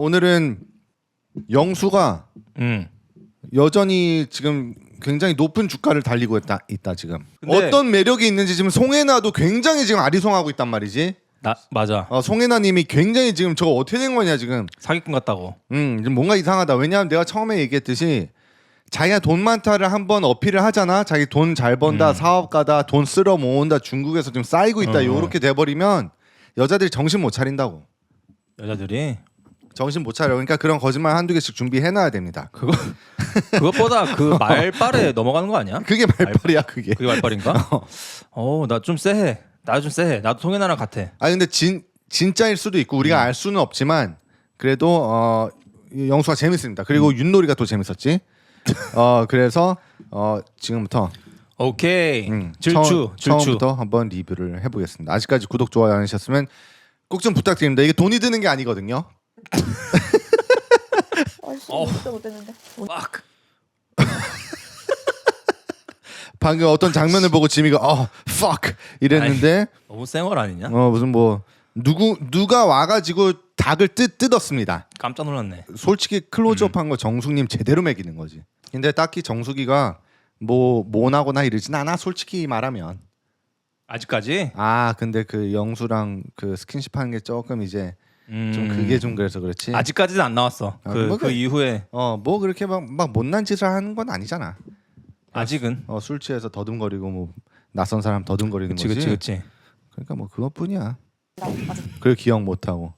오늘은 영수가 음. 여전히 지금 굉장히 높은 주가를 달리고 있다, 있다 지금. 근데- 어떤 매력이 있는지 지금 송혜나도 굉장히 지금 아리송하고 있단 말이지. 나 맞아. 어, 송혜나님이 굉장히 지금 저거 어떻게 된 거냐 지금. 사기꾼 같다고. 음, 뭔가 이상하다. 왜냐하면 내가 처음에 얘기했듯이 자기가 돈 많다를 한번 어필을 하잖아. 자기 돈 잘 번다, 음. 사업가다, 돈 쓸어 모은다, 중국에서 좀 쌓이고 있다. 어. 요렇게 돼버리면 여자들이 정신 못 차린다고. 여자들이 정신 못 차려. 그러니까 그런 거짓말 한두 개씩 준비해 놔야 됩니다. 그거 그것보다 그 말빨에 넘어가는 거 아니야? 그게 말빨이야, 그게. 그게 말빨인가? 어, 나 좀 쎄해. 나 좀 쎄해. 나도 송혜나랑 같아. 아 근데 진 진짜일 수도 있고 음. 우리가 알 수는 없지만 그래도 어이 영수가 재밌습니다. 그리고 음. 윷놀이가 또 재밌었지. 어 그래서 어 지금부터 오케이. 음, 질추, 처음, 질추. 처음부터 한번 리뷰를 해보겠습니다. 아직까지 구독 좋아요 안 하셨으면 꼭 좀 부탁드립니다. 이게 돈이 드는 게 아니거든요. 아씨 어. 진짜 못했는데 막 방금 어떤 장면을 보고 지미가 어 fuck 이랬는데 너무 쌩얼 아니냐? 어 무슨 뭐 누구 누가 와가지고 닭을 뜯 뜯었습니다. 깜짝 놀랐네. 솔직히 클로즈업한 거 정숙님 제대로 매기는 거지. 근데 딱히 정숙이가 뭐 모나거나 이러진 않아. 솔직히 말하면. 아직까지? 아 근데 그 영수랑 그 스킨십 하는 게 조금 이제 음. 좀 그게 좀 그래서 그렇지. 아직까지는 안 나왔어. 아, 그, 뭐 그 그- 이후에 어 뭐 그렇게 막, 막 못난 짓을 하는 건 아니잖아. 아직은 어 술 취해서 더듬거리고 뭐 낯선 사람 더듬거리는 그치 거지. 그치 그치. 그러니까 뭐 그것뿐이야. 그걸 기억 못 하고.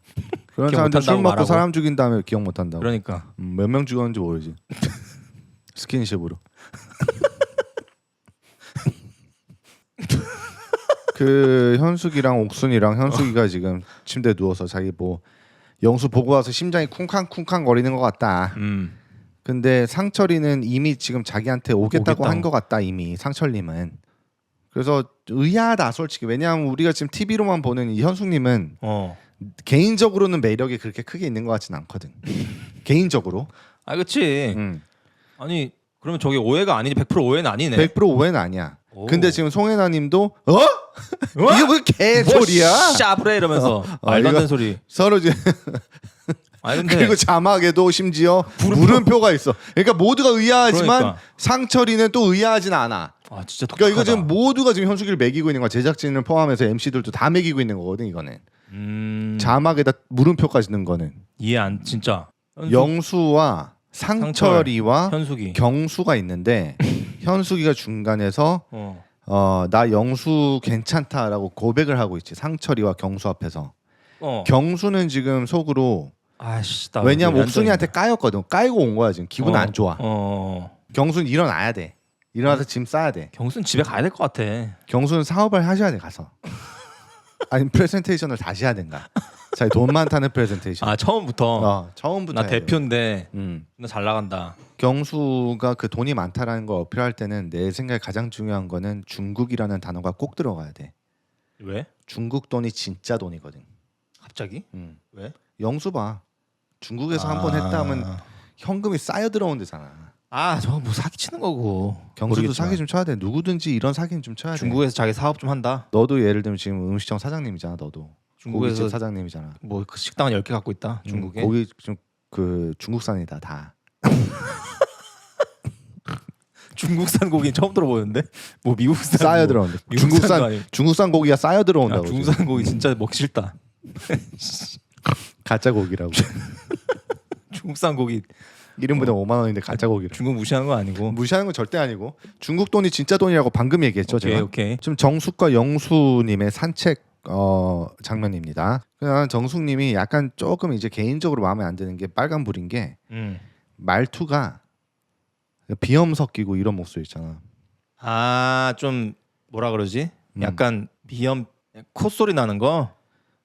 그런 기억 사람들 술 못한다고 먹고 말하고. 사람 죽인 다음에 기억 못 한다고. 그러니까 음, 몇명 죽었는지 모르지. 스킨십으로. 그 현숙이랑 옥순이랑 현숙이가 지금 침대에 누워서 자기 뭐 영수 보고 와서 심장이 쿵쾅쿵쾅 거리는 것 같다. 음. 근데 상철이는 이미 지금 자기한테 오겠다고 오겠다고. 한 것 같다 이미 상철님은. 그래서 의아하다 솔직히 왜냐하면 우리가 지금 TV로만 보는 이 현숙님은 어. 개인적으로는 매력이 그렇게 크게 있는 것 같진 않거든. 개인적으로. 아 그치. 음. 아니 그러면 저게 오해가 아니지 100% 오해는 아니네. 100% 오해는 아니야. 오. 근데 지금 송혜나님도 어? 이게 무슨 개소리야? 뭐 샤브레 이러면서 어, 말도 안 이거- 되는 소리. 서로 지금 아니 근데 그리고 자막에도 심지어 물음표 가 있어. 그러니까 모두가 의아하지만 그러니까. 상철이는 또 의아하진 않아. 아 진짜 독특하다. 그러니까 이거 지금 모두가 지금 현숙이를 매기고 있는 거야. 제작진을 포함해서 MC들도 다 매기고 있는 거거든 이거는. 음... 자막에다 물음표까지 넣은 거는 이해 안 진짜. 현숙, 영수와 상철이와 현숙이. 경수가 있는데 현숙이가 중간에서 어. 어 나 영수 괜찮다라고 고백을 하고 있지 상철이와 경수 앞에서 어. 경수는 지금 속으로 아씨 나 왜냐면 왜 옥순이한테. 까였거든 까이고 온 거야 지금 기분 어, 안 좋아 어. 경수는 일어나야 돼 일어나서 짐 싸야 돼 경수는 집에 가야 될 것 같아. 경수는 사업을 하셔야 돼 가서 아니 프레젠테이션을 다시 해야 된다 자기 돈 많다는 프레젠테이션 아 처음부터 어, 처음부터 나 해야 돼. 대표인데 음. 나 잘 나간다. 경수가 그 돈이 많다라는 걸 어필할 때는 내 생각에 가장 중요한 거는 중국이라는 단어가 꼭 들어가야 돼 왜? 중국 돈이 진짜 돈이거든 갑자기? 음. 왜? 영수 봐. 중국에서 아. 한번 했다 하면 현금이 쌓여 들어온 데잖아. 아 저거 뭐 사기 치는 거고. 경수도 모르겠지만. 사기 좀 쳐야 돼. 누구든지 이런 사기는 좀 쳐야 돼. 중국에서 자기 사업 좀 한다. 너도 예를 들면 지금 음식점 사장님이잖아. 너도 중국에서 고깃집 사장님이잖아. 뭐 그 식당을 10개 갖고 있다. 음, 중국에. 고기 좀 그 중국산이다 다. 중국산 고기는 처음 들어보는데. 뭐 미국산 쌓여 뭐. 미국산도 중국산. 중국산 고기가 쌓여 아, 들어온다고. 지금. 중국산 고기 진짜 먹기 싫다. 가짜 고기라고. 중국산 고기 이름보다 5만 원인데 가짜 고기를. 중국 무시하는 거 아니고. 무시하는 건 절대 아니고 중국 돈이 진짜 돈이라고 방금 얘기했죠 오케이 제가. 오케이. 지금 정숙과 영수님의 산책 어, 장면입니다. 그냥 정숙님이 약간 조금 이제 개인적으로 마음에 안 드는 게 빨간 불인 게 음. 말투가 비염 섞이고 이런 목소리 있잖아. 아 좀 뭐라 그러지? 음. 약간 비염 콧소리 나는 거.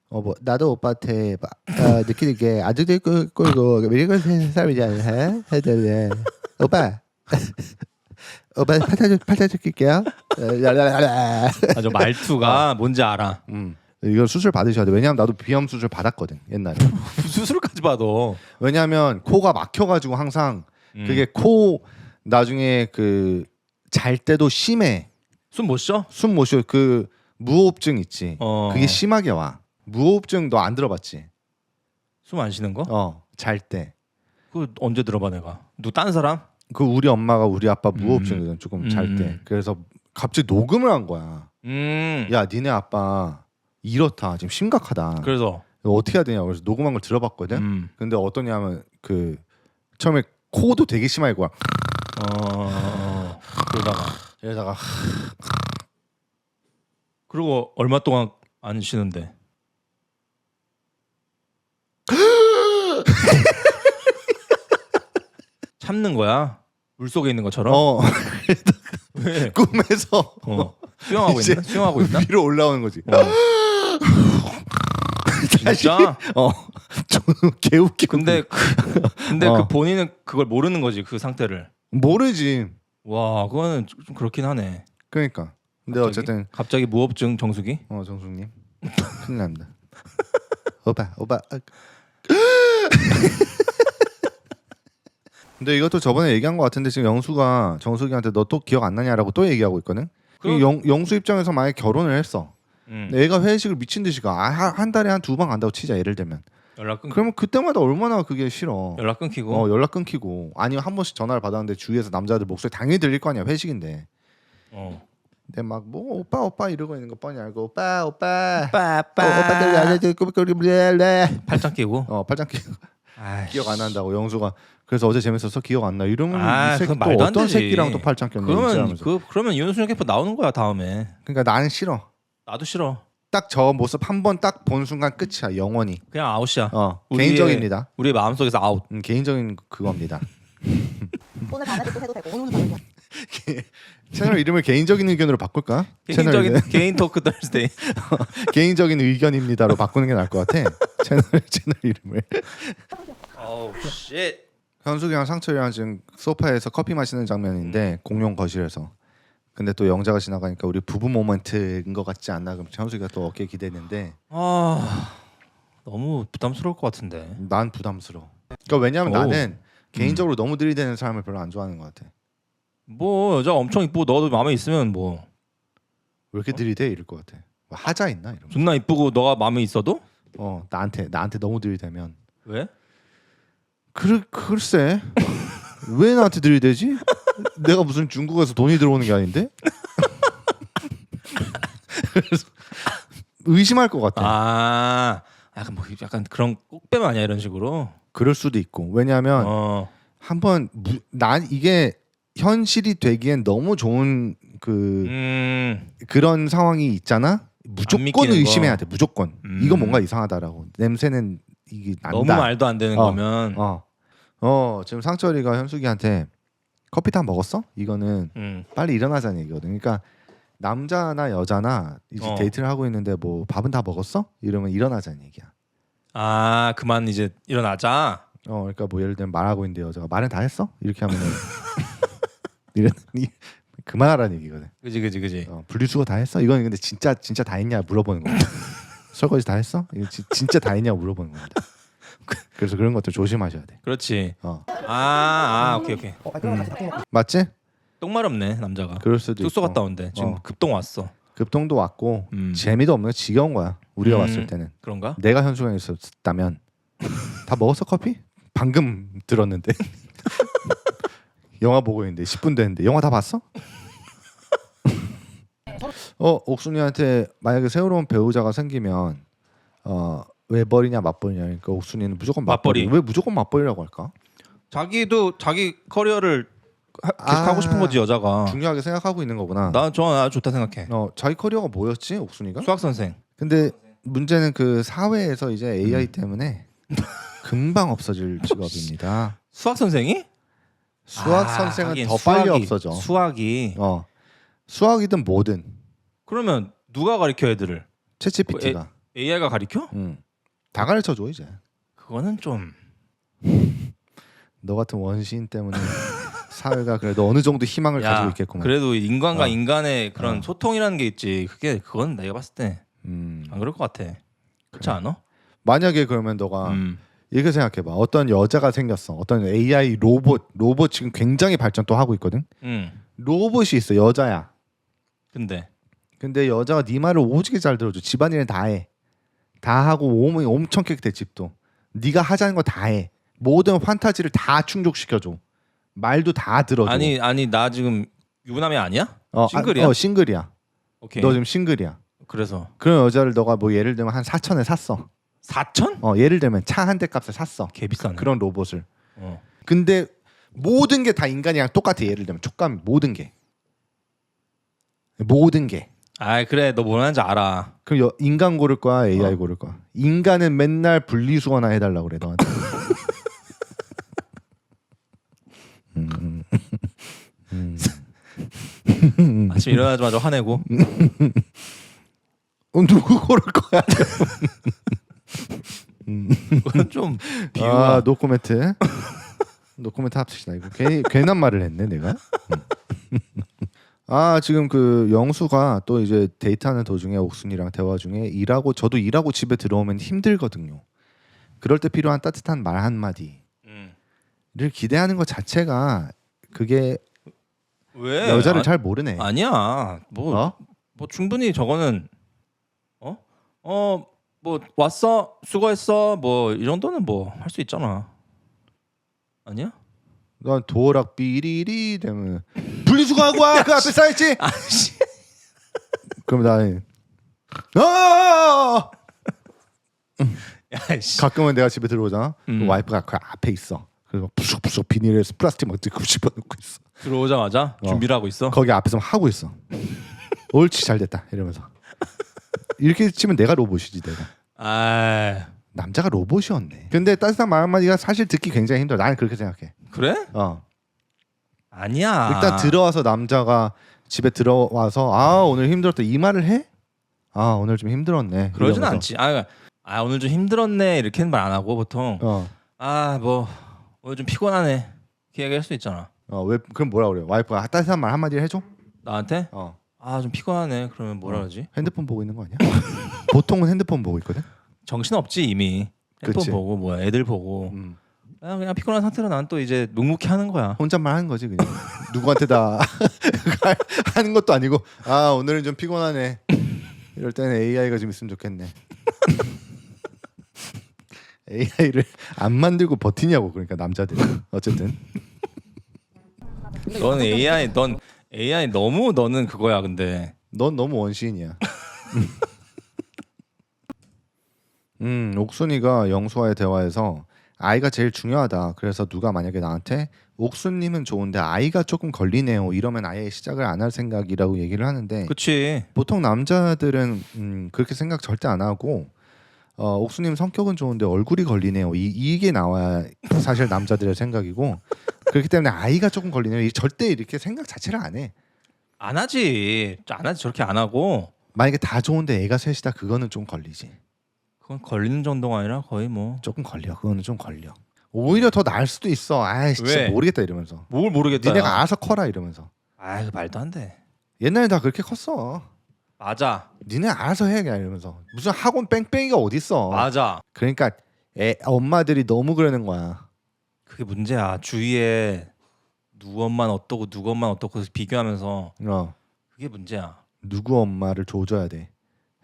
어 뭐 나도 오빠한테 막, 어, 느끼는 게 아직도 그 꼴고 미래걸 사람이잖아. 해? 해야 오빠. 오빠 팔자 팔자 낄게요. 아저 말투가 뭔지 알아. 음. 이걸 수술 받으셔야 돼. 왜냐하면 나도 비염 수술 받았거든 옛날에. 수술까지 봐도. 왜냐하면 코가 막혀가지고 항상 음. 그게 코 나중에 그 잘 때도 심해 숨 못 쉬어? 숨 못 쉬어 그 무호흡증 있지 어. 그게 심하게 와 무호흡증 너 안 들어봤지 숨 안 쉬는 거? 어 잘 때. 그 언제 들어봐 내가? 누 딴 사람? 그 우리 엄마가 우리 아빠 무호흡증이거든 조금 잘 음. 때. 그래서 갑자기 녹음을 한 거야. 음. 야 니네 아빠 이렇다 지금 심각하다. 그래서 어떻게 해야 되냐 그래서 녹음한 걸 들어봤거든. 음. 근데 어떠냐면 그 처음에 코도 되게 심하게 고야. 어. 그러다가 이러다가 그리고 얼마 동안 안 쉬는데. 참는 거야? 물 속에 있는 것처럼? 어 왜? 꿈에서 어. 수영하고 이제 있나? 수영하고 있나? 위로 올라오는 거지. 어. 진짜? 어좀 개웃기고. 근데 그, 근데 어. 그 본인은 그걸 모르는 거지 그 상태를. 모르지. 와, 그거는 좀 그렇긴 하네. 그러니까. 근데 갑자기? 어쨌든 갑자기 무호흡증 정수기? 어 정숙님 큰일 납니다. 오빠 오빠. 아. 근데 이것도 저번에 얘기한 것 같은데 지금 영수가 정숙이한테 너 또 기억 안 나냐라고 또 얘기하고 있거든. 그럼- 영, 영수 입장에서 만약 에 결혼을 했어. 음. 애가 회식을 미친 듯이 가. 아, 한- 한 달에 한 두 번 간다고 치자 예를 들면. 연락 끊 그러면 그때마다 얼마나 그게 싫어. 연락 끊기고. 어 연락 끊기고 아니면 한 번씩 전화를 받았는데 주위에서 남자들 목소리 당연히 들릴 거 아니야 회식인데. 어. 근데 막 뭐 오빠 오빠 이러고 있는 거 뻔히 알고 오빠 오빠. 어, 오빠들 안해줘 꾸미꾸미래 팔짱 끼고. 어 팔짱 끼 아이씨. 기억 안 난다고 영수가 그래서 어제 재밌어서 기억 안 나 이러면 아, 이 새끼 그건 또 말도 안 어떤 되지. 새끼랑 또 팔짱 꼈냐 그러면 이러면서. 그 그러면 윤수정 캐퍼 나오는 거야 다음에. 그러니까 나는 싫어 나도 싫어. 딱 저 모습 한 번 딱 본 순간 끝이야 영원히 그냥 아웃이야. 어 우리의- 개인적입니다 우리의 마음속에서 아웃. 음, 개인적인 그겁니다 오늘 밤에도 또 해도 되고 오늘은 밤에 채널 이름을 개인적인 의견으로 바꿀까 채널 개인적인 이름 개인 토크 thursday. 개인적인 의견입니다로 바꾸는 게 나을 것 같아 채널 채널 이름을 어우 쉣. 현숙이랑 상철이랑 지금 소파에서 커피 마시는 장면인데 공용 거실에서 근데 또 영자가 지나가니까 우리 부부 모멘트인 것 같지 않나? 그럼 현숙이가 또 어깨 기대는데. 아 너무 부담스러울 것 같은데. 난 부담스러워. 그러니까 왜냐면 오. 나는 개인적으로 너무 들이대는 사람을 별로 안 좋아하는 것 같아. 뭐 여자 엄청 이쁘고 너도 마음에 있으면 뭐. 왜 이렇게 들이대? 이럴 것 같아. 뭐 하자 있나? 이러면 존나 이쁘고 너가 마음에 있어도? 어 나한테 나한테 너무 들이대면. 왜? 글 글쎄 왜 나한테 들이대지 내가 무슨 중국에서 돈이 들어오는 게 아닌데 그래서 의심할 것 같아 아 약간 뭐 약간 그런 꼭뱀 아니야 이런 식으로. 그럴 수도 있고 왜냐하면 어. 한번 난 이게 현실이 되기엔 너무 좋은 그 음. 그런 상황이 있잖아 무조건 믿기는 의심해야 거. 돼 무조건 음. 이거 뭔가 이상하다라고 냄새는 이게 난다 너무 말도 안 되는 어. 거면. 어. 어 지금 상철이가 현숙이한테 커피 다 먹었어? 이거는 음. 빨리 일어나자는 얘기거든. 그러니까 남자나 여자나 이제 어. 데이트를 하고 있는데 뭐 밥은 다 먹었어? 이러면 일어나자는 얘기야. 아 그만 이제 일어나자. 어 그러니까 뭐 예를 들면 말하고 있는데 여자가 말은 다 했어? 이렇게 하면은 이런 이 그만하라는 얘기거든. 그지 그지 그지. 어, 분리수거 다 했어? 이건 근데 진짜 진짜 다 했냐 물어보는 거야. 설거지 다 했어? 이거 지, 진짜 다 했냐 물어보는 겁니다. 그래서 그런 것들 조심하셔야 돼. 그렇지. 어 아, 아 오케이 오케이. 어, 다시 바뀌는 맞지? 똥마렵네 남자가. 그럴 수도 있고. 갔다 온대. 지금 어. 급동 왔어. 급동도 왔고 음. 재미도 없는 거 지겨운 거야. 우리가 음. 왔을 때는 그런가? 내가 현수가 있었다면 다 먹었어 커피? 방금 들었는데 영화 보고 있는데 10분 됐는데 영화 다 봤어? 어 옥순이한테 만약에 새로운 배우자가 생기면 어 왜 버리냐 맞버리냐 그러니까 옥순이는 무조건 맞버리. 맞벌이. 왜 무조건 맞버리라고 할까? 자기도 자기 커리어를 하, 계속 아. 하고 싶은 거지 여자가. 중요하게 생각하고 있는 거구나. 난 좋아, 나 좋다 생각해. 어 자기 커리어가 뭐였지 옥순이가? 수학 선생. 근데 문제는 그 사회에서 이제 AI 때문에 금방 없어질 직업입니다. 수학 선생이? 수학 아, 선생은 더 빨리 수학이- 없어져. 수학이. 어 수학이든 뭐든 그러면 누가 가르쳐 애들을? 채찌피티가 AI가 가르쳐? 음. 다 가르쳐 줘 이제. 그거는 좀 너 같은 원시인 때문에 사회가 그래도 어느 정도 희망을 야, 가지고 있겠구만. 그래도 인간과 어. 인간의 그런 어. 소통이라는 게 있지. 그게 그건 내가 봤을 때 안 음. 그럴 것 같아. 그렇지. 않아? 만약에 그러면 너가 음. 이렇게 생각해봐. 어떤 여자가 생겼어. 어떤 AI 로봇 로봇 지금 굉장히 발전 또 하고 있거든. 음. 로봇이 있어 여자야. 근데 근데 여자가 네 말을 오지게 잘 들어줘. 집안일은 다 해. 다 하고 몸이 엄청 깨끗해 집도. 네가 하자는 거 다 해. 모든 판타지를 다 충족시켜줘. 말도 다 들어줘. 아니 아니 나 지금 유부남이 아니야? 어, 싱글이야? 아, 어 싱글이야. 오케이. 너 지금 싱글이야. 그래서 그런 여자를 너가 뭐 예를 들면 한 4천에 샀어. 4천? 어 예를 들면 차 한 대 값에 샀어. 개 비싸네. 그런 로봇을. 어. 근데 모든 게 다 인간이랑 똑같아. 예를 들면 촉감 모든 게. 모든 게. 아 그래 너 뭐라는지 알아. 그럼 여, 인간 고를 거야, AI 어. 고를 거야. 인간은 맨날 분리수 거나 해달라 그래 너한테. 음. 음. 아침 일어나자마자 화내고. 어, 누구 고를 거야? 그건 좀 비유가 아 노코멘트. 노코멘트 합시다 이거 괜히 괜한 말을 했네 내가. 음. 아 지금 그 영수가 또 이제 데이트하는 도중에 옥순이랑 대화 중에 일하고 저도 일하고 집에 들어오면 힘들거든요. 그럴 때 필요한 따뜻한 말 한마디를 음. 기대하는 것 자체가 그게 왜 여자를 아, 잘 모르네. 아니야. 뭐 어? 뭐 충분히 저거는 어? 어, 뭐 왔어? 수고했어? 뭐 이 정도는 뭐 할 수 있잖아. 아니야? 난 도어락 삐리리 되면 분리수거하고 와. 그 앞에 쌓였지. 아씨. 그럼 나는 아! 야, 씨. 가끔은 내가 집에 들어오잖아. 음. 그 와이프가 그 앞에 있어. 그래서 부석부석 비닐에 서 플라스틱 막 넣고 집어넣고 있어. 들어오자마자 어. 준비를 하고 있어. 거기 앞에서 막 하고 있어. 옳지 잘 됐다 이러면서. 이렇게 치면 내가 로봇이지 내가. 아, 남자가 로봇이었네. 근데 따뜻한 말 한마디가 사실 듣기 굉장히 힘들어. 나는 그렇게 생각해. 그래? 어. 아니야. 일단 들어와서 남자가 집에 들어와서 아 오늘 힘들었다 이 말을 해? 아 오늘 좀 힘들었네. 그러진 이러면서. 않지. 아, 아 오늘 좀 힘들었네 이렇게는 말 안 하고 보통 어. 아 뭐 오늘 좀 피곤하네 이렇게 얘기할 수 있잖아. 어, 왜 그럼 뭐라 그래? 와이프가 따뜻한 말 한마디 해줘? 나한테 어. 아 좀 피곤하네 그러면 뭐라 그러지? 핸드폰 보고 있는 거 아니야? 보통은 핸드폰 보고 있거든. 정신 없지 이미. 핸드폰 그치. 보고 뭐야 애들 보고 음. 그냥, 그냥 피곤한 상태로 난 또 이제 묵묵히 하는 거야. 혼잣말 하는 거지 그냥. 누구한테 다 하는 것도 아니고 아 오늘은 좀 피곤하네. 이럴 때는 AI가 좀 있으면 좋겠네. AI를 안 만들고 버티냐고 그러니까 남자들 어쨌든 넌 AI 넌 AI 너무 너는 그거야 근데 넌 너무 원시인이야. 음 옥순이가 영수와의 대화에서 아이가 제일 중요하다. 그래서 누가 만약에 나한테 옥순님은 좋은데 아이가 조금 걸리네요. 이러면 아예 시작을 안 할 생각이라고 얘기를 하는데 그치 보통 남자들은 음, 그렇게 생각 절대 안 하고 어, 옥수님 성격은 좋은데 얼굴이 걸리네요. 이, 이게 나와야 사실 남자들의 생각이고 그렇기 때문에 아이가 조금 걸리네요. 이 절대 이렇게 생각 자체를 안 해. 안 하지 안 하지 저렇게 안 하고 만약에 다 좋은데 애가 셋이다 그거는 좀 걸리지. 그건 걸리는 정도가 아니라 거의 뭐 조금 걸려. 그거는 좀 걸려. 오히려 더 나을 수도 있어. 아 진짜 왜? 모르겠다 이러면서. 뭘 모르겠다. 니네가 알아서 커라 이러면서. 아, 그 말도 안 돼. 옛날에 다 그렇게 컸어. 맞아, 니네 알아서 해 그냥 이러면서. 무슨 학원 뺑뺑이가 어딨어. 맞아. 그러니까 애, 엄마들이 너무 그러는 거야. 그게 문제야. 주위에 누구 엄마는 어떻고 누구 엄마는 어떻고 해서 비교하면서 어. 그게 문제야. 누구 엄마를 조져야 돼.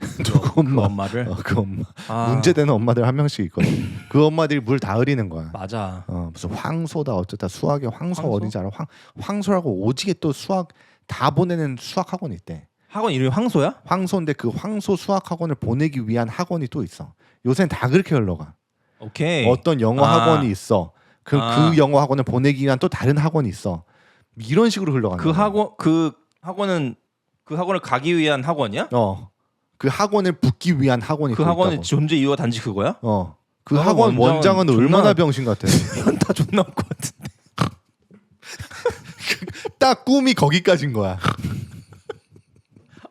그, 누구 그 엄마? 엄마를. 어, 그 엄마. 아, 문제되는 엄마들 한 명씩 있거든. 그 엄마들이 물 다 흐리는 거야. 맞아. 어, 무슨 황소다 어쩌다 수학에 황소, 황소? 어딘지 알아? 황 황소라고 오지게 또 수학 다 보내는 수학 학원이 있대. 학원 이름이 황소야? 황소인데 그 황소 수학 학원을 보내기 위한 학원이 또 있어. 요새는 다 그렇게 흘러가. 오케이. 어떤 영어 아. 학원이 있어. 그, 아. 그 영어 학원을 보내기 위한 또 다른 학원이 있어. 이런 식으로 흘러가는 그 거야. 학원 그 학원은 그 학원을 가기 위한 학원이야? 어. 그 학원을 붙기 위한 학원이 그 또 학원의 있다고. 존재 이유가 단지 그거야? 어. 그그 학원 원장은 얼마나 병신 같아. 현타 존나 올것 같은데. 딱 꿈이 거기까지인 거야.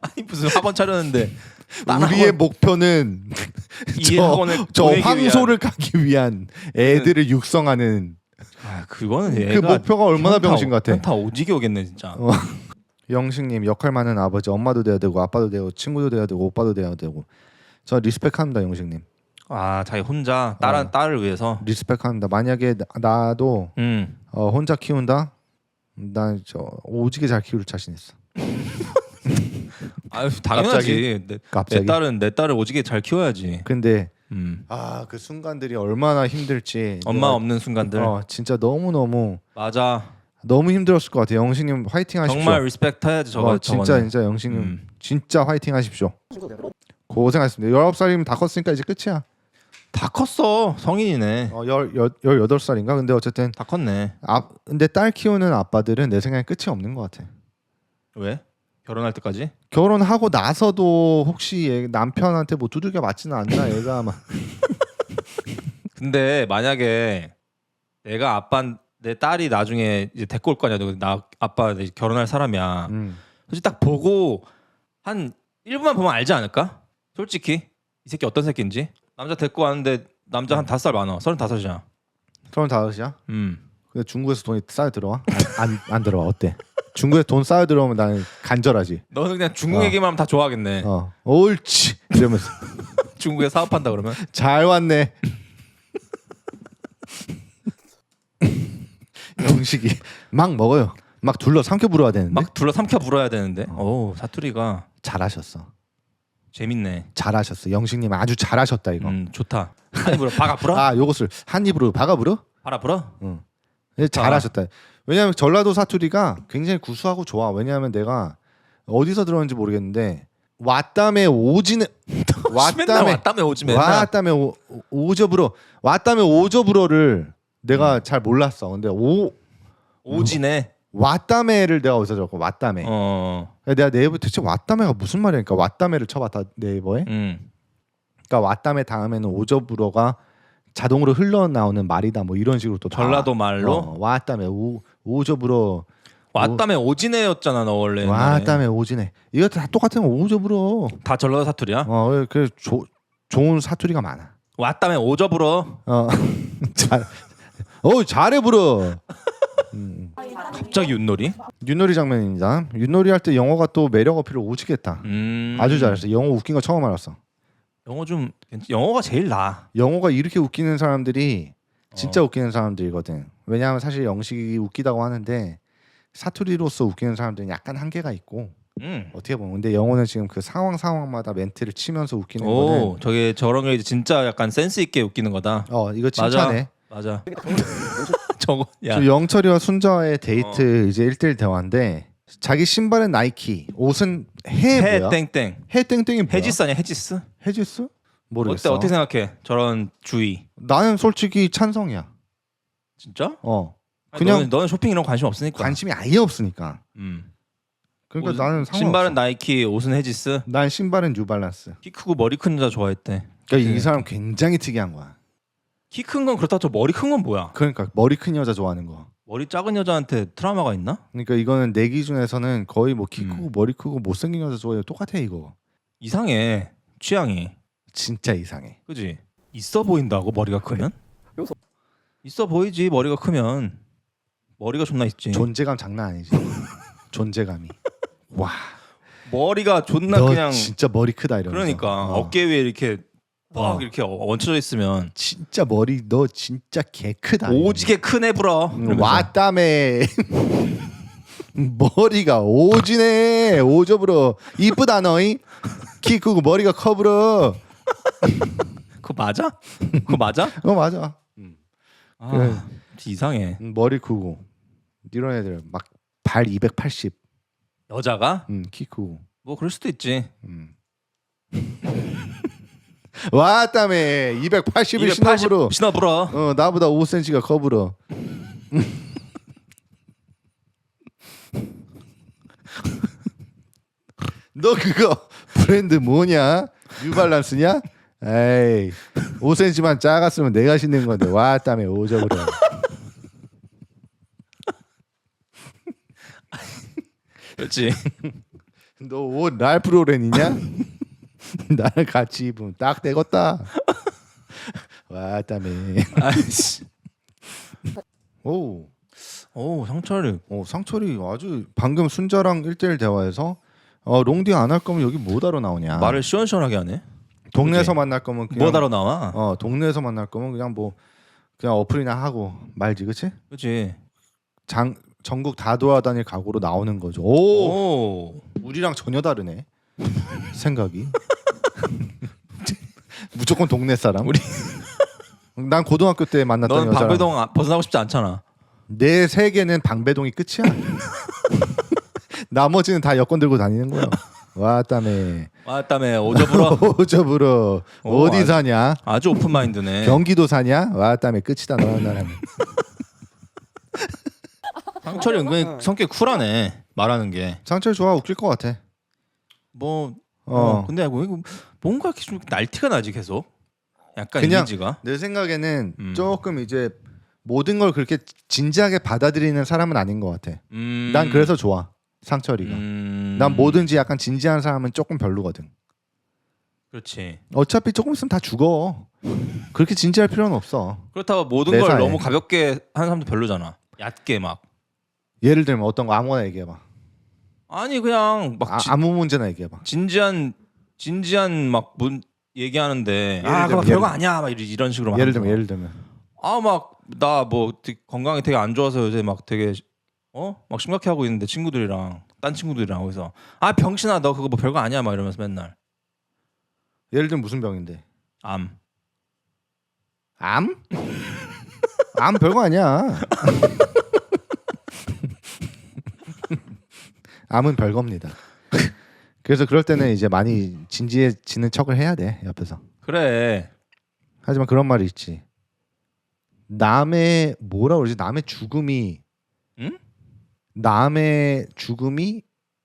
아니 무슨 학원 차렸는데 딴 우리의 학원- 목표는 이 저, 학원을 저 보내기 황소를 가기 위한 애들을 육성하는 아 그거는 그 얘가 목표가 얼마나 병신 같아. 현타 오지게 오겠네 진짜. 어. 영식님 역할 많은 아버지 엄마도 돼야 되고 아빠도 되고 친구도 돼야 되고 오빠도 돼야 되고 저 리스펙합니다 영식님 아 자기 혼자 딸 어. 딸을 위해서. 리스펙합니다 만약에 나- 나도 음. 어, 혼자 키운다 난 저 오지게 잘 키울 자신 있어 아유 당연하지. 내, 갑자기 내 딸은 내 딸을 오지게 잘 키워야지. 근데 음. 아 그 순간들이 얼마나 힘들지. 엄마 내가- 없는 순간들. 어 진짜 너무 너무 맞아. 너무 힘들었을 것 같아. 영식님 화이팅 하십시오. 정말 리스펙트 해야지 저거. 어, 진짜 저거는. 진짜 영식님 음. 진짜 화이팅 하십시오. 고생하셨습니다. 19살이면 다 컸으니까 이제 끝이야. 다 컸어. 성인이네. 어, 열, 열, 18살인가? 근데 어쨌든 다 컸네. 아, 근데 딸 키우는 아빠들은 내 생각에 끝이 없는 것 같아. 왜? 결혼할 때까지? 결혼하고 나서도 혹시 얘 남편한테 뭐 두들겨 맞지는 않나 얘가 막 근데 만약에 내가 아빠 내 딸이 나중에 이제 데리고 올거 아니야. 너나 아빠 결혼할 사람이야. 음. 솔직히 딱 보고 한 1분만 보면 알지 않을까? 솔직히 이 새끼 어떤 새끼인지. 남자 데리고 왔는데 남자 한 다섯 살 많아. 서른다섯이야. 35이야? 음. 근데 중국에서 돈이 쌓여 들어와? 안, 안, 안 들어와 어때? 중국에 돈 쌓여 들어오면 나는 간절하지. 너는 그냥 중국 어. 얘기만 하면 다 좋아하겠네. 어, 옳지 이러면서 중국에 사업한다 그러면. 잘 왔네. 영식이 막 먹어요. 막 둘러 삼켜 불어야 되는데 막 둘러 삼켜 불어야 되는데. 오 사투리가 잘하셨어. 재밌네. 잘하셨어. 영식님 아주 잘하셨다 이거. 음 좋다. 한 입으로 박아 불어? 아 요것을 한 입으로 박아 불어? 바라 불어? 응. 예, 잘하셨다. 왜냐하면 전라도 사투리가 굉장히 구수하고 좋아. 왜냐하면 내가 어디서 들었는지 모르겠는데 왔다며 오지네 맨날 왔다며 왔다며 오지 맨날. 왔다며 오- 오저불어 왔다며 오저불어를 내가 음. 잘 몰랐어. 근데 오 오지네. 왔다매를 내가 어디서 적고 왔다매. 어. 내가 네이버 대체 왔다매가 무슨 말이니까 왔다매를 쳐봤다 네이버에. 음. 그러니까 왔다매 다음에는 오저불어가 자동으로 흘러나오는 말이다 뭐 이런 식으로 또 다- 전라도 말로 어, 왔다매 오 오저불어 왔다며 오지네였잖아 너 원래. 옛날에. 왔다매 오지네. 이거 다 똑같은 거 오저불어. 다 전라도 사투리야? 어, 그 조, 좋은 사투리가 많아. 왔다며 오져 불어. 어, 잘, 어 잘해 불어. 음. 갑자기 윷놀이? 윷놀이 장면입니다. 윷놀이 할 때 영어가 또 매력 어필을 오지겠다. 음. 아주 잘했어. 영어 웃긴 거 처음 알았어. 영어 좀 괜찮- 영어가 제일 나. 영어가 이렇게 웃기는 사람들이 진짜 어. 웃기는 사람들이거든. 왜냐하면 사실 영식이 웃기다고 하는데 사투리로서 웃기는 사람들은 약간 한계가 있고 음. 어떻게 보면 근데 영어는 지금 그 상황 상황마다 멘트를 치면서 웃기는 오, 거는 저게 저런 게 이제 진짜 약간 센스 있게 웃기는 거다. 어 이거 맞아. 칭찬해. 맞아. 저거 야. 저 영철이와 순자의 데이트 이제 1대1 대화인데 자기 신발은 나이키, 옷은 해 해 뭐야? 땡땡. 해 땡땡이 뭐야? 해지스 아니야 해지스? 해지스? 어때 모르겠어. 어떻게 생각해? 저런 주의. 나는 솔직히 찬성이야. 진짜? 어 아니, 그냥- 너는, 너는 쇼핑 이런 거 관심 없으니까. 관심이 아예 없으니까. 음. 그러니까 옷- 나는 상관없어. 신발은 나이키, 옷은 해지스. 난 신발은 뉴발란스. 키 크고 머리 큰 여자 좋아했대. 그러니까 네. 이 사람 굉장히 특이한 거야. 키 큰 건 그렇다 쳐 머리 큰 건 뭐야? 그러니까 머리 큰 여자 좋아하는 거. 머리 작은 여자한테 트라우마가 있나? 그러니까 이거는 내 기준에서는 거의 뭐키 음. 크고 머리 크고 못생긴 여자 좋아해 똑같아 이거. 이상해. 취향이. 진짜 이상해. 그지? 있어 보인다고 머리가 크면? 요소. 있어 보이지 머리가 크면 머리가 존나 있지. 존재감 장난 아니지. 존재감이. 와. 머리가 존나 너 그냥 진짜 머리 크다 이러면서. 그러니까 어. 어깨 위에 이렇게 막 어. 이렇게 얹혀져 있으면 진짜 머리 너 진짜 개 크다. 오지게 크네 불어. 음, 이러면서. 왔다매. 머리가 오지네 오저브러 이쁘다 너희 키 크고 머리가 커브러 그거 맞아? 그거 맞아? 어 맞아 아, 그래. 이상해. 음, 머리 크고 이런 애들 막 발 280, 여자가 음, 키 크고 뭐 그럴 수도 있지. 음. 왔다매 280을 신어브러 신어 불어. 어 나보다 5cm가 커브러 너 그거 브랜드 뭐냐? 뉴발란스냐? 에이 5cm만 작았으면 내가 신는 건데 왔다며 오저브러 그렇지. 너 옷 랄프 로렌이냐? 나랑 같이 입으면 딱 되겠다 왔다며 아이씨. 오 오 상철이 어, 상철이 아주 방금 순자랑 1대1 대화에서 어, 롱디 안 할 거면 여기 뭐하러 나오냐. 말을 시원시원하게 하네. 동네에서 그치? 만날 거면 그냥 뭐하러 나와? 어, 동네에서 만날 거면 그냥 뭐 그냥 어플이나 하고 말지, 그치? 그렇지. 장 전국 다 돌아다닐 각오로 나오는 거죠. 오, 오. 우리랑 전혀 다르네. 생각이. 무조건 동네 사람. 우리- 난 고등학교 때 만났던 넌 여자랑 방배동 아- 벗어나고 싶지 않잖아. 내 세계는 방배동이 끝이야. 나머지는 다 여권 들고 다니는 거야. 와땀에 왔다며 오저불어 오저불어 오, 어디 아주- 사냐? 아주 오픈 마인드네. 경기도 사냐? 와땀에 끝이다 너랑 나랑. 상철이 은근히 성격 쿨하네 말하는 게. 상철 좋아 웃길 것 같아. 뭐 어. 어. 근데 뭐 이거 뭔가 이렇게 좀 날티가 나지 계속. 약간 그냥- 이미지가. 내 생각에는 음. 조금 이제 모든 걸 그렇게 진지하게 받아들이는 사람은 아닌 것 같아. 음. 난 그래서 좋아 상철이가. 음. 난 뭐든지 약간 진지한 사람은 조금 별로거든. 그렇지. 어차피 조금 있으면 다 죽어. 그렇게 진지할 필요는 없어. 그렇다고 모든 내걸 사에. 너무 가볍게 하는 사람도 별로잖아. 얕게 막. 예를 들면 어떤 거 아무거나 얘기해봐. 아니 그냥 막 아, 지- 아무 문제나 얘기해봐. 진지한 진지한 막 문 얘기하는데 예를 아 그거 별거 예를- 아니야 막 이런- 이런 식으로 막 예를. 들면 예를 들면 아막 나 뭐 건강이 되게 안 좋아서 요새 막 되게 어막 심각해 하고 있는데 친구들이랑 딴 친구들이랑 거기서 아 병신아 너 그거 뭐 별거 아니야 막 이러면서 맨날 예를 들면 무슨 병인데? 암 암? 암 별거 아니야. 암은 별겁니다. 그래서 그럴 때는 이제 많이 진지해지는 척을 해야 돼 옆에서. 그래 하지만 그런 말이 있지. 남의 뭐라 그러지? 남의 죽음이 응? 남의 죽음이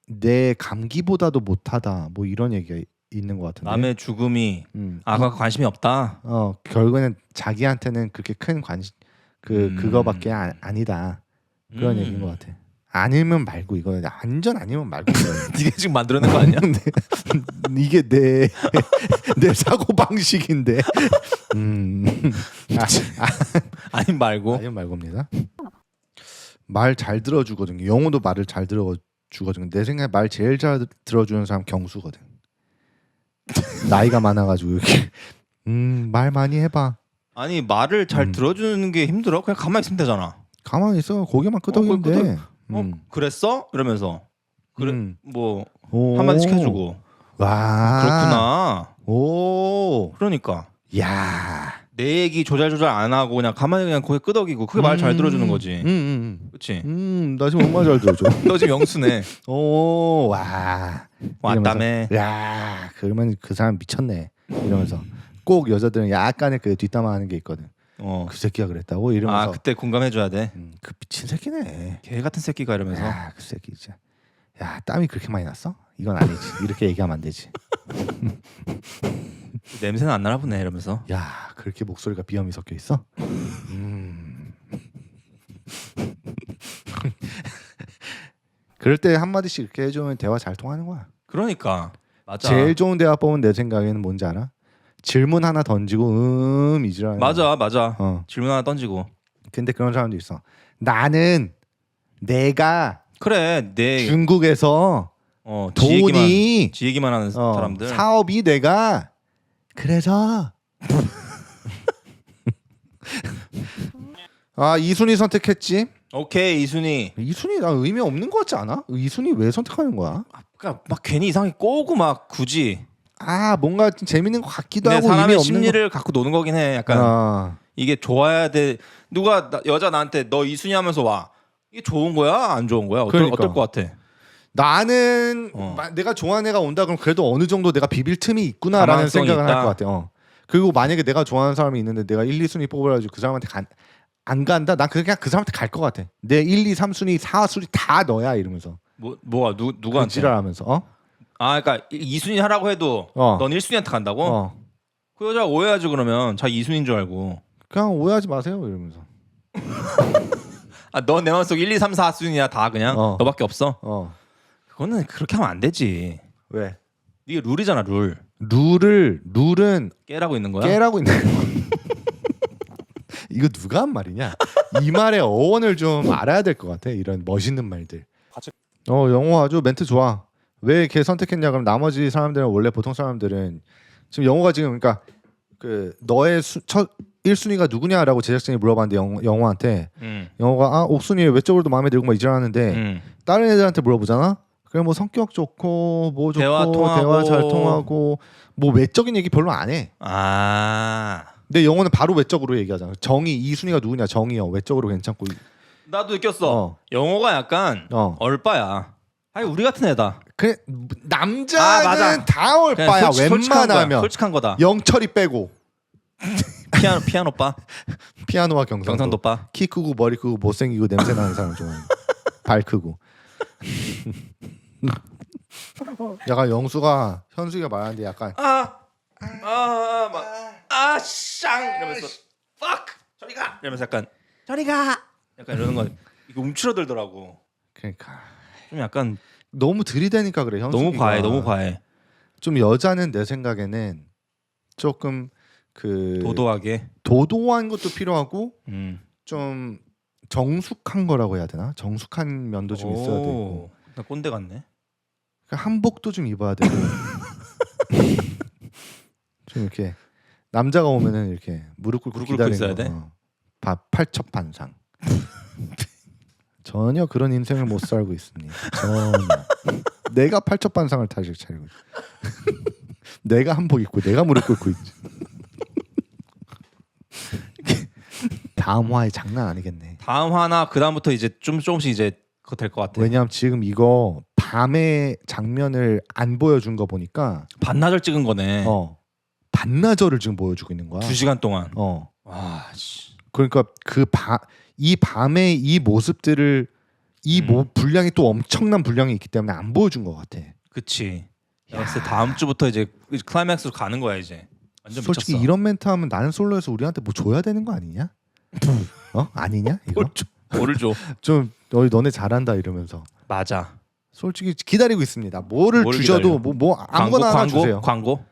내 감기보다도 못하다. 뭐 이런 얘기가 있는 것 같은데. 남의 죽음이 음. 아 그거 관심이 없다 어 결국에는 자기한테는 그렇게 큰 관심 그 음. 그거밖에 아, 아니다 그런 음. 얘기인 것 같아. 아니면 말고 이거 완전 아니면 말고 네가 지금 만들어낸 거 아니야 이게 내 내 사고 방식인데. 음. 아, 아니 말고 아니면 말고입니다. 말 잘 들어주거든요. 영호도 말을 잘 들어주거든요. 내 생각에 말 제일 잘 들어주는 사람 경수거든. 나이가 많아가지고 이렇게 음 말 많이 해봐. 아니 말을 잘 음. 들어주는 게 힘들어 그냥 가만히 있으면 되잖아 가만히 있어 고개만 끄덕이면 그- 돼. 어 음. 그랬어 이러면서 그래 음. 뭐 오. 한마디씩 해주고 와. 그렇구나 오. 그러니까 야. 내 얘기 조잘 조잘 안 하고 그냥 가만히 그냥 거기 끄덕이고 그게 말잘 음. 들어주는 거지 음, 음, 그렇지 음. 음, 나 지금 얼마 잘 들어줘. 너 지금 영수네 오, 와. 왔다며 야, 그러면 그 사람 미쳤네. 이러면서 꼭 여자들은 약간의 그 뒷담화하는 게 있거든. 어. 그 새끼가 그랬다고 이러면서. 아 그때 공감해줘야 돼. 음, 그 미친 새끼네. 개 같은 새끼가 이러면서 야, 그 새끼 진짜. 야, 땀이 그렇게 많이 났어? 이건 아니지. 이렇게 얘기하면 안 되지. 냄새는 안 나나 보네 이러면서. 야, 그렇게 목소리가 비염이 섞여 있어? 음. 그럴 때 한 마디씩 이렇게 해주면 대화 잘 통하는 거야. 그러니까 맞아. 제일 좋은 대화법은 내 생각에는 뭔지 알아? 질문 하나 던지고 음 이지랄. 맞아 맞아. 어. 질문 하나 던지고. 근데 그런 사람도 있어. 나는 내가 그래 내 중국에서 어, 지 얘기만 돈이 지 얘기만 하는 어, 사람들. 사업이 내가 그래서 아 이순이 선택했지. 오케이 이순이. 이순이 나 의미 없는 것 같지 않아? 이순이 왜 선택하는 거야? 그러니까 막 괜히 이상하게 꼬고 막 굳이 아 뭔가 좀 재밌는 것 같기도 내 하고 의미 사람의 없는 심리를 갖고 노는 거긴 해. 거. 약간 아, 이게 좋아야 돼. 누가 나- 여자 나한테 너 이순이 하면서 와. 이게 좋은 거야? 안 좋은 거야? 어떨, 그러니까. 어떨 것 같아? 나는 어. 마- 내가 좋아하는 애가 온다 그럼 그래도 어느 정도 내가 비빌 틈이 있구나라는 생각을 할 있다. 것 같아. 어. 그리고 만약에 내가 좋아하는 사람이 있는데 내가 1, 2순위 뽑으라고 그 사람한테 간, 안 간다? 난 그냥 그 사람한테 갈 것 같아. 내 1, 2, 3순위, 4순위 다 너야 이러면서. 뭐 뭐가 누그 누구한테? 지랄하면서. 어? 아 그러니까 이- 이순이 하라고 해도 어. 넌 1순위한테 간다고? 어. 그 여자 오해하지 그러면 자기 이순인 줄 알고. 그냥 오해하지 마세요 이러면서. 아너내 마음속 1, 2, 3, 4순위야 다 그냥 어. 너밖에 없어. 어. 그거는 그렇게 하면 안 되지. 왜? 이게 룰이잖아 룰. 룰을 룰은 깨라고 있는 거야. 깨라고 있는 거. 이거 누가 한 말이냐? 이 말의 어원을 좀 알아야 될 것 같아. 이런 멋있는 말들. 어 영호 아주 멘트 좋아. 왜 걔 선택했냐? 그럼 나머지 사람들은 원래 보통 사람들은 지금 영호가 지금 그러니까 그 너의 수, 첫 1순위가 누구냐라고 제작진이 물어봤는데 영, 영호한테 응. 영호가 아 옥순이 외적으로도 마음에 들고 막 이질하는데 응. 다른 애들한테 물어보잖아. 그래 뭐 성격 좋고 뭐 좋고 대화 통하고. 대화 잘 통하고 뭐 외적인 얘기 별로 안 해. 아 근데 영어는 바로 외적으로 얘기하잖아. 정의 이순이가 누구냐 정의요. 외적으로 괜찮고. 나도 느꼈어. 어. 영어가 약간 어. 얼빠야. 아니 우리 같은 애다. 그래 아, 남자는 맞아. 다 그냥 얼빠야. 솔직- 솔직한 거야. 웬만하면 솔직한 거다. 영철이 빼고 피아노 피아노 빠, 피아노와 경상도. 경상도 빠. 키 크고 머리 크고 못생기고 냄새 나는 사람 좋아해. 발 크고. 약간 영수가 현수이가 말하는데 약간 아아막아쌍 이러면서 fuck 저리 가 이러면서 약간 저리 가 약간 이러는 거 이거 움츠러들더라고. 그러니까 좀 약간 너무 들이대니까 그래 현수가. 너무 과해 너무 과해 좀 여자는 내 생각에는 조금 그 도도하게. 도도한 것도 필요하고 음. 좀 정숙한 거라고 해야 되나? 정숙한 면도 좀 있어야 되고 오, 나 꼰대 같네. 그 한복도 좀 입어야 되고 좀 이렇게 남자가 오면은 이렇게 무릎 꿇고 무릎 꿇고 기다리는 있어야 거. 돼? 어. 바, 팔첩 반상 전혀 그런 인생을 못 살고 있습니다. 전혀 내가 팔첩반상을 다시 차리고 있어. 내가 한복 입고 내가 무릎 꿇고 있지. 다음 화에 장난 아니겠네. 다음 화나 그 다음부터 이제 좀 조금씩 이제 그거 될것 같아. 왜냐하면 지금 이거 밤의 장면을 안 보여준 거 보니까 반나절 찍은 거네. 어 반나절을 지금 보여주고 있는 거야. 두 시간 동안. 어 와 씨. 그러니까 그 이 밤의 이 모습들을 이 음. 모, 분량이 또 엄청난 분량이 있기 때문에 안 보여준 것 같아. 그치. 봤을 때 다음 주부터 이제 클라이맥스로 가는 거야 이제. 완전 솔직히 미쳤어. 이런 멘트 하면 나는 솔로에서 우리한테 뭐 줘야 되는 거 아니냐? 어 아니냐 이거 뭘 줘? 뭐를 줘? 좀 너, 너네 잘한다 이러면서 맞아. 솔직히 기다리고 있습니다. 뭐를 뭘 주셔도 기다려? 뭐, 뭐 광고 아무거나 하나 광고 주세요. 광고.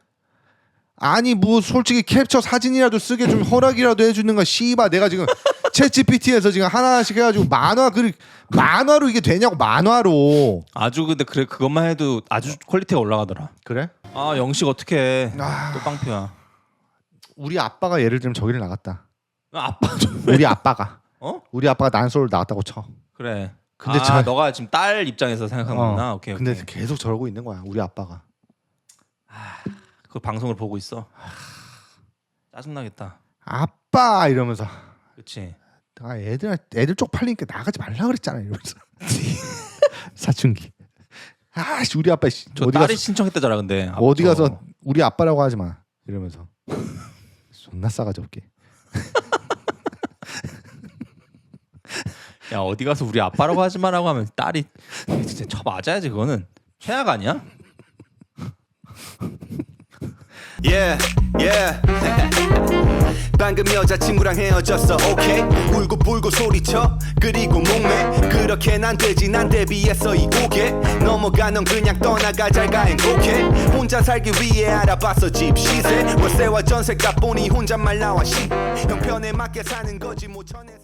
아니 뭐 솔직히 캡처 사진이라도 쓰게 좀 허락이라도 해주는 거 씨바 내가 지금 챗 GPT에서 지금 하나씩 해가지고 만화 그 만화로 이게 되냐고 만화로 아주 근데 그래 그것만 해도 아주 퀄리티가 올라가더라. 그래? 아 영식 어떻게 아. 또 빵표야. 우리 아빠가 예를 들면 저기를 나갔다. 아빠 좀 우리 아빠가 어? 우리 아빠가 난소를 나갔다고 쳐. 그래. 근데 아, 저- 너가 지금 딸 입장에서 생각한 거구나. 어, 오케이. 근데 오케이. 계속 저러고 있는 거야. 우리 아빠가. 그 방송을 보고 있어. 짜증나겠다. 아빠 이러면서 그렇지. 아 애들 애들 쪽팔리니까 나가지 말라 그랬잖아 이러면서 사춘기. 아씨 우리 아빠 씨, 저 어디 딸이 가서 신청했다잖아 근데. 아, 어디 저- 가서 우리 아빠라고 하지 마 이러면서 존나 싸가지 없게. 야 어디 가서 우리 아빠라고 하지 마라고 하면 딸이 진짜 쳐 맞아야지 그거는 최악 아니야? Yeah, yeah. 방금 여자친구랑 헤어졌어, 오케이? 울고 불고 소리쳐, 그리고 목매. 그렇게 난 되지, 난 대비했어, 이 곡에. 넘어가, 넌 그냥 떠나가, 잘가, 행복해. 혼자 살기 위해 알아봤어, 집 시세. 월세와 전세 값 보니 혼잣말 나와, 씨. 형편에 맞게 사는 거지, 뭐 천에서.